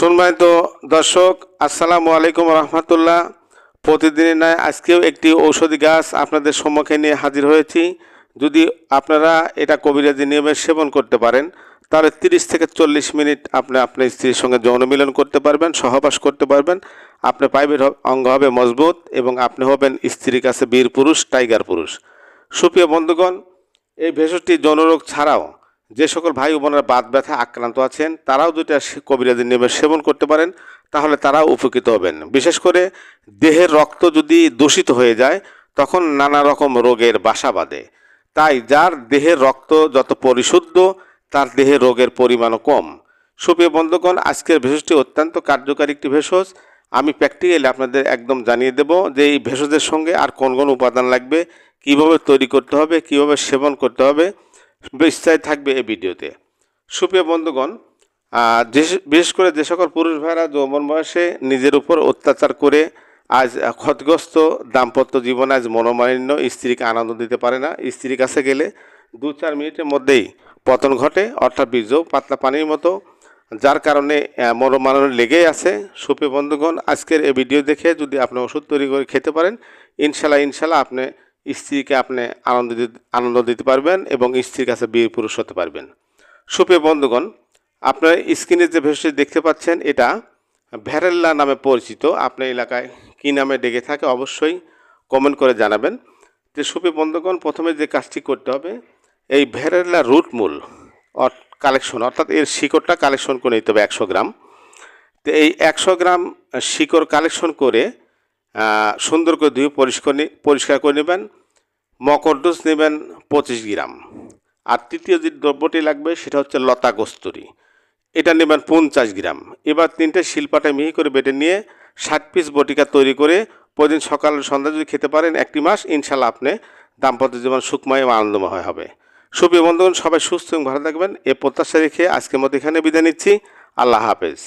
সম্মানিত দর্শক, আসসালামু আলাইকুম রহমতুল্লাহ। প্রতিদিনের নয় আজকেও একটি ঔষধি গাছ আপনাদের সম্মুখে নিয়ে হাজির হয়েছি। যদি আপনারা এটা কবিরাজি নিয়মে সেবন করতে পারেন, তাহলে তিরিশ থেকে চল্লিশ মিনিট আপনি আপনার স্ত্রীর সঙ্গে যৌন মিলন করতে পারবেন, সহবাস করতে পারবেন। আপনার পাইপের হ- অঙ্গ হবে মজবুত এবং আপনি হবেন স্ত্রীর কাছে বীর পুরুষ, টাইগার পুরুষ। সুপ্রিয় বন্ধুগণ, এই ভেষজটি যৌনরোগ ছাড়াও যে সকল ভাই বোনেরা বাত ব্যথা আক্রান্ত আছেন, তারাও দুইটা সে- কবিরাজি নেমে সেবন করতে পারেন, তাহলে তারাও উপকৃত হবেন। বিশেষ করে দেহের রক্ত যদি দূষিত হয়ে যায়, তখন নানা রকম রোগের বাসা বাঁধে। তাই যার দেহের রক্ত যত পরিশুদ্ধ, তার দেহে রোগের পরিমাণও কম। সুপ্রিয় বন্ধুগণ, আজকের ভেষজটি অত্যন্ত কার্যকারী একটি ভেষজ। আমি প্র্যাকটিক্যালি আপনাদের একদম জানিয়ে দেব যে এই ভেষজের সঙ্গে আর কোন কোন উপাদান লাগবে, কীভাবে তৈরি করতে হবে, কীভাবে সেবন করতে হবে। বিস্তারিত থাকবে এই ভিডিওতে। সুপ্রিয় বন্ধুগণ বিশেষ করে যে সকল পুরুষ ভাইরা যৌবন বয়সে নিজের উপর অত্যাচার করে আজ ক্ষতিগ্রস্ত দাম্পত্য জীবন আজ মনোমালিন্য স্ত্রীকে আনন্দ দিতে পারে না স্ত্রীর কাছে গেলে দু চার মিনিটের মধ্যেই পতন ঘটে অর্থাৎ বীর্য পাতলা পানির মতো যার কারণে আহ, মনোমালিন্য লেগেই আছে। সুপ্রিয় বন্ধুগণ আজকের এই ভিডিও দেখে যদি আপনি ওষুধ তৈরি করে খেতে পারেন ইনশাল্লাহ ইনশাল্লাহ আপনি স্ত্রীকে আপনি আনন্দ আনন্দ দিতে পারবেন এবং স্ত্রীর কাছে বীর পুরুষ হতে পারবেন। সুপ্রিয় বন্ধুগণ, আপনার স্ক্রিনে যে ভেষজ দেখতে পাচ্ছেন, এটা ভ্যারেল্লা নামে পরিচিত। আপনার এলাকায় কী নামে ডেকে থাকে অবশ্যই কমেন্ট করে জানাবেন। যে সুপ্রিয় বন্ধুগণ, প্রথমে যে কাজটি করতে হবে, এই ভ্যারেল্লা রুট মূল কালেকশন, অর্থাৎ এর শিকড়টা কালেকশন করে নিতে হবে একশো গ্রাম। তো এই একশো গ্রাম শিকড় কালেকশন করে সুন্দর করে ধুয়ে পরিষ্কার পরিষ্কার করে নেবেন। মকরডোজ নেবেন পঁচিশ গ্রাম। আর তৃতীয় যে দ্রব্যটি লাগবে, সেটা হচ্ছে লতা কস্তুরি। এটা নেবেন পঞ্চাশ গ্রাম। এবার তিনটে শিলপাটা মিহি করে বেটে নিয়ে ষাট পিস বটিকা তৈরি করে প্রতিদিন সকাল সন্ধ্যা যদি খেতে পারেন, একটি মাস ইনশাল্লাহ আপনি দাম্পত্য জীবন সুখময় এবং আনন্দময় হবে। সুপ্রিয় বন্ধুগণ, সবাই সুস্থ এবং ভালো থাকবেন। এ প্রত্যাশা রেখে আজকের মতো এখানে বিদায় নিচ্ছি। আল্লাহ হাফেজ।